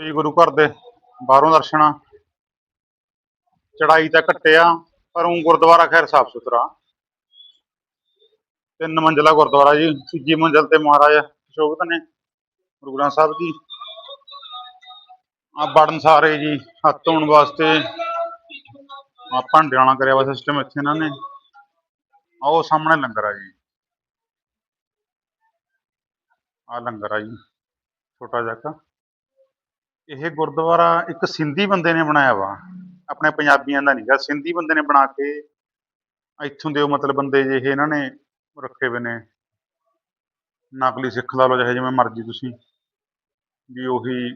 ਸ੍ਰੀ ਗੁਰੂ ਘਰ ਦੇ ਬਾਹਰੋਂ ਦਰਸ਼ਨ ਚੜਾਈ ਤਾਂ ਘੱਟਿਆ ਪਰ ਉਹ ਗੁਰਦੁਆਰਾ ਖੈਰ ਸਾਫ਼ ਸੁਥਰਾ। ਤਿੰਨ ਮੰਜ਼ਲਾ ਗੁਰਦੁਆਰਾ ਜੀ, ਤੀਜੀ ਮੰਜ਼ਲ ਤੇ ਮਹਾਰਾਜ ਸ਼ੋਭਤ ਨੇ ਗੁਰੂ ਗ੍ਰੰਥ ਸਾਹਿਬ ਜੀ। ਆ ਬੜਨ ਸਾਰੇ ਜੀ, ਹੱਥ ਧੋਣ ਵਾਸਤੇ। ਆ ਭਾਂਡਿਆਂ ਨਾਲ ਕਰਿਆ ਵਾ ਸਿਸਟਮ ਇੱਥੇ ਇਹਨਾਂ ਨੇ। ਆ ਉਹ ਸਾਹਮਣੇ ਲੰਗਰ ਆ ਜੀ। ਆ ਲੰਗਰ ਆ ਜੀ, ਛੋਟਾ ਜਿਹਾ ਇਹ ਗੁਰਦੁਆਰਾ ਇੱਕ ਸਿੰਧੀ ਬੰਦੇ ਨੇ ਬਣਾਇਆ ਵਾ। ਆਪਣੇ ਪੰਜਾਬੀਆਂ ਦਾ ਨਹੀਂਗਾ ਸਿੰਧੀ ਬੰਦੇ ਨੇ ਬਣਾ ਕੇ ਇੱਥੋਂ ਦੇ ਉਹ ਮਤਲਬ ਬੰਦੇ ਜਿਹੇ ਇਹਨਾਂ ਨੇ ਰੱਖੇ ਹੋਏ ਨੇ। ਨਕਲੀ ਸਿੱਖ ਲਾ ਲਓ, ਚਾਹੇ ਜਿਵੇਂ ਮਰਜ਼ੀ ਤੁਸੀਂ। ਵੀ ਉਹੀ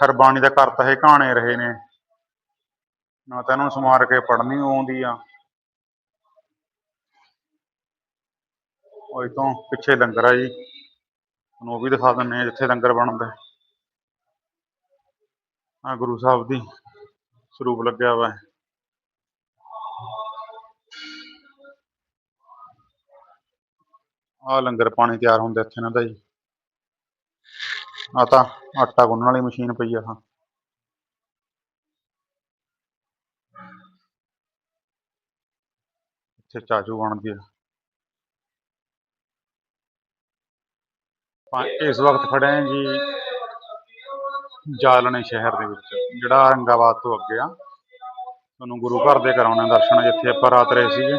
ਖਰਬਾਣੀ ਦਾ ਕਰਤਾ ਹੈ ਕਹਾਣੇ ਰਹੇ ਨੇ। ਨਾ ਤਾਂ ਇਹਨਾਂ ਨੂੰ ਸਮਾਰ ਕੇ ਪੜ੍ਹਨੀ ਆਉਂਦੀ ਆ। ਉਹ ਤੋਂ ਪਿੱਛੇ ਲੰਗਰ ਆ ਜੀ। ਤੁਹਾਨੂੰ ਉਹ ਵੀ ਦਿਖਾ ਦਿੰਨੇ ਆ ਜਿੱਥੇ ਲੰਗਰ ਬਣਦਾ ਆ ਗੁਰੂ ਸਾਹਿਬ ਦੀ ਸਰੂਪ ਲੱਗਿਆ ਵਾ ਆ ਲੰਗਰ ਪਾਣੀ ਤਿਆਰ ਹੁੰਦਾ ਇੱਥੇ ਇਹਨਾਂ ਦਾ ਜੀ। ਆ ਤਾਂ ਆਟਾ ਗੁੰਨਣ ਵਾਲੀ ਮਸ਼ੀਨ ਪਈ ਆ ਹਾਂ ਇੱਥੇ ਚਾਚੂ ਬਣਦੀ ਆ। ਇਸ ਵਕਤ ਖੜੇ ਹਾਂ ਜੀ ਜਾਲਣੇ ਸ਼ਹਿਰ ਦੇ ਵਿੱਚ, ਜਿਹੜਾ ਔਰੰਗਾਬਾਦ ਤੋਂ ਅੱਗੇ ਆ। ਤੁਹਾਨੂੰ ਗੁਰੂ ਘਰ ਦੇ ਕਰਾਉਣੇ ਦਰਸ਼ਨ ਜਿੱਥੇ ਆਪਾਂ ਰਾਤ ਰਹੇ ਸੀਗੇ।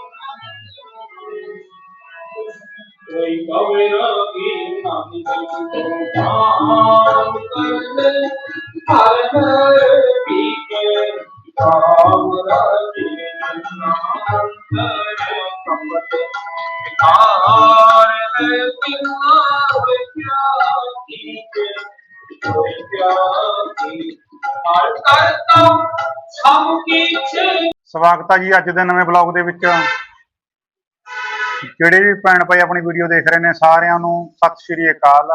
ਕੋਈ ਕਵੇ ਕੀ ਨਾਮ ਕਰੂ ਕਾਮ ਕਰਨੇ ਹਰ ਹਰ ਪੀ ਕੇ ਕਾਮ ਰਾਜੇ ਅੰਤਰ ਕੰਬਤ ਵਿਕਾਰ ਹੈ ਤਿਨਾ ਵਿਖਿਆ ਕੀ ਕੋਈ ਪਿਆਰੀ ਹਰ ਕਰਤਾ ਸਭ ਕੀਛੇ ਸਵਾਗਤ ਆ ਜੀ ਅੱਜ ਦੇ ਨਵੇਂ ਬਲੌਗ ਦੇ ਵਿੱਚ। ਜਿਹੜੇ ਵੀ ਭੈਣ ਭਾਈ ਆਪਣੀ ਵੀਡੀਓ ਦੇਖ ਰਹੇ ਨੇ, ਸਾਰਿਆਂ ਨੂੰ ਸਤਿ ਸ਼੍ਰੀ ਅਕਾਲ।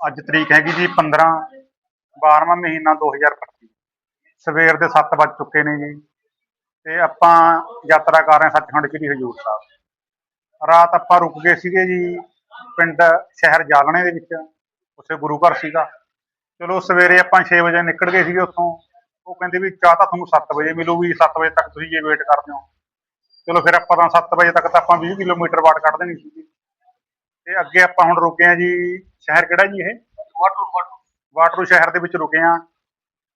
ਅੱਜ ਤਰੀਕ ਹੈਗੀ ਜੀ 15 12ਵਾਂ ਮਹੀਨਾ 2025 ਸਵੇਰ ਦੇ 7 ਵੱਜ ਚੁੱਕੇ ਨੇ ਜੀ। ਤੇ ਆਪਾਂ ਯਾਤਰਾ ਕਰ ਰਹੇ ਹਾਂ ਸੱਚਖੰਡ ਸ੍ਰੀ ਹਜੂਰ ਸਾਹਿਬ। ਰਾਤ ਆਪਾਂ ਰੁਕ ਗਏ ਸੀਗੇ ਜੀ ਪਿੰਡ ਸ਼ਹਿਰ ਜਾਲਣੇ ਦੇ ਵਿੱਚ। ਉੱਥੇ ਗੁਰੂ ਘਰ ਸੀਗਾ। ਚਲੋ ਸਵੇਰੇ ਆਪਾਂ 6 ਵਜੇ ਨਿਕਲ ਗਏ ਸੀਗੇ ਉੱਥੋਂ। ਉਹ ਕਹਿੰਦੇ ਵੀ ਚਾਹ ਤਾਂ ਤੁਹਾਨੂੰ 7 ਵਜੇ ਮਿਲੂਗੀ 7 ਵਜੇ ਤੱਕ ਤੁਸੀਂ ਜੇ ਵੇਟ ਕਰਦੇ ਹੋ। ਚਲੋ ਫਿਰ ਆਪਾਂ ਤਾਂ 7 ਵਜੇ ਤੱਕ ਤਾਂ ਆਪਾਂ 20 ਕਿਲੋਮੀਟਰ ਵਾਟ ਕੱਢ ਦੇਣੀ ਸੀਗੀ ਤੇ ਅੱਗੇ ਆਪਾਂ ਹੁਣ ਰੁਕੇ ਆ ਜੀ ਸ਼ਹਿਰ ਕਿਹੜਾ ਜੀ ਇਹ? ਵਾਟਰੂ ਵਾਟਰੂ। ਸ਼ਹਿਰ ਦੇ ਵਿੱਚ ਰੁਕੇ ਆ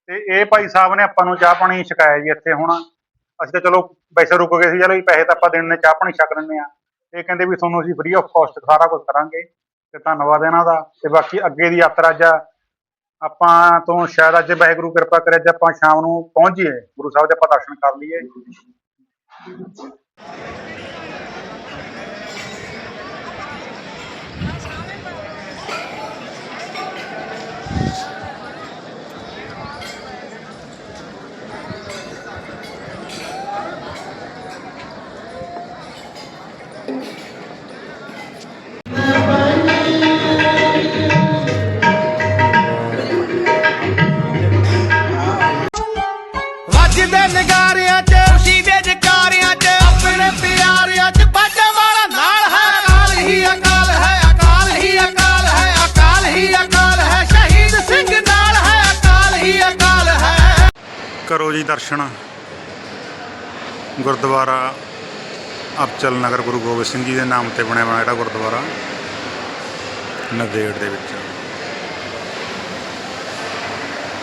ਤੇ ਇਹ ਭਾਈ ਸਾਹਿਬ ਨੇ ਆਪਾਂ ਨੂੰ ਚਾਹ ਪਾਣੀ ਛਕਾਇਆ ਜੀ ਇੱਥੇ ਹੁਣ। ਅਸੀਂ ਤਾਂ ਚਲੋ ਵੈਸੇ ਰੁਕ ਗਏ ਸੀ ਚਲੋ ਜੀ ਪੈਸੇ ਤਾਂ ਆਪਾਂ ਦੇਣ ਨੇ ਚਾਹ ਪਾਣੀ ਛਕ ਲੈਂਦੇ ਆ ਇਹ ਕਹਿੰਦੇ ਵੀ ਤੁਹਾਨੂੰ ਅਸੀਂ ਫ੍ਰੀ ਆਫ ਕਾਸਟ ਸਾਰਾ ਕੁਝ ਕਰਾਂਗੇ। ਤੇ ਧੰਨਵਾਦ ਇਹਨਾਂ ਦਾ। ਤੇ ਬਾਕੀ ਅੱਗੇ ਦੀ ਯਾਤਰਾ ਅੱਜ ਆਪਾਂ ਤੋਂ ਸ਼ਾਇਦ ਅੱਜ ਵਾਹਿਗੁਰੂ ਕਿਰਪਾ ਕਰੇ ਅੱਜ ਆਪਾਂ ਸ਼ਾਮ ਨੂੰ ਪਹੁੰਚ ਜਾਈਏ। ਗੁਰੂ ਸਾਹਿਬ ਦੇ ਆਪਾਂ ਦਰਸ਼ਨ ਕਰ ਲਈਏ। Thank you. ਕਰੋ ਜੀ ਦਰਸ਼ਨ। ਗੁਰਦੁਆਰਾ ਅਬਚਲ ਨਗਰ ਗੁਰੂ ਗੋਬਿੰਦ ਸਿੰਘ ਜੀ ਦੇ ਨਾਮ ਤੇ ਬਣਿਆ ਹੋਇਆ ਜਿਹੜਾ ਗੁਰਦੁਆਰਾ ਨੰਦੇੜ ਦੇ ਵਿੱਚ।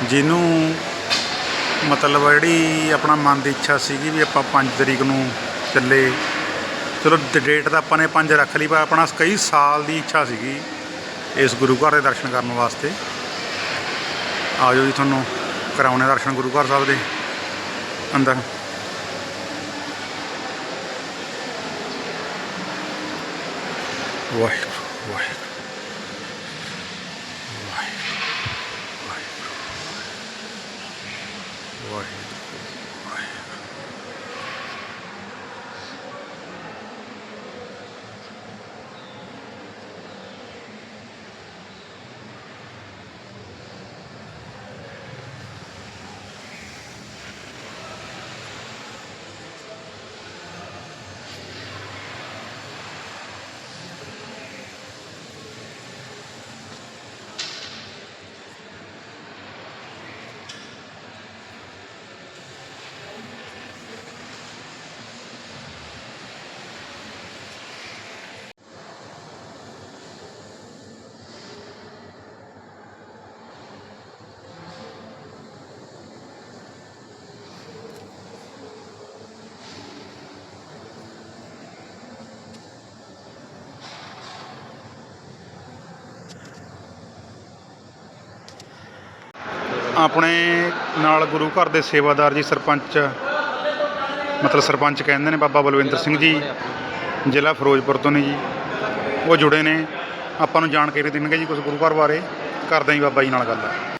ਜਿਹਨੂੰ ਮਤਲਬ ਜਿਹੜੀ ਆਪਣਾ ਮਨ ਦੀ ਇੱਛਾ ਸੀਗੀ ਵੀ ਆਪਾਂ 5 ਤਰੀਕ ਨੂੰ ਚੱਲੇ। ਚਲੋ ਡੇਟ ਤਾਂ ਆਪਾਂ ਨੇ ਪੰਜ ਰੱਖ ਲਈ, ਪਰ ਆਪਣਾ ਕਈ ਸਾਲ ਦੀ ਇੱਛਾ ਸੀਗੀ ਇਸ ਗੁਰੂ ਘਰ ਦੇ ਦਰਸ਼ਨ ਕਰਨ ਵਾਸਤੇ। ਆਜੋ ਜੀ ਤੁਹਾਨੂੰ। ਕਰਾਉਣੇ ਦਰਸ਼ਨ ਗੁਰੂ ਘਰ ਸਾਹਿਬ ਦੇ ਅੰਦਰ। ਵਾਹਿਗੁਰੂ ਵਾਹਿਗੁਰੂ। ਆਪਣੇ ਨਾਲ ਗੁਰੂ ਘਰ ਦੇ ਸੇਵਾਦਾਰ ਜੀ ਸਰਪੰਚ, ਮਤਲਬ ਸਰਪੰਚ ਕਹਿੰਦੇ ਨੇ ਬਾਬਾ ਬਲਵਿੰਦਰ ਸਿੰਘ ਜੀ, ਜ਼ਿਲ੍ਹਾ ਫਿਰੋਜ਼ਪੁਰ ਤੋਂ ਨੇ ਜੀ। ਉਹ ਜੁੜੇ ਨੇ। ਆਪਾਂ ਨੂੰ ਜਾਣਕਾਰੀ ਦੇਣਗੇ ਜੀ ਕੁਝ ਗੁਰੂ ਘਰ ਬਾਰੇ। ਕਰਦੇ ਹਾਂ ਜੀ ਬਾਬਾ ਜੀ ਨਾਲ ਗੱਲ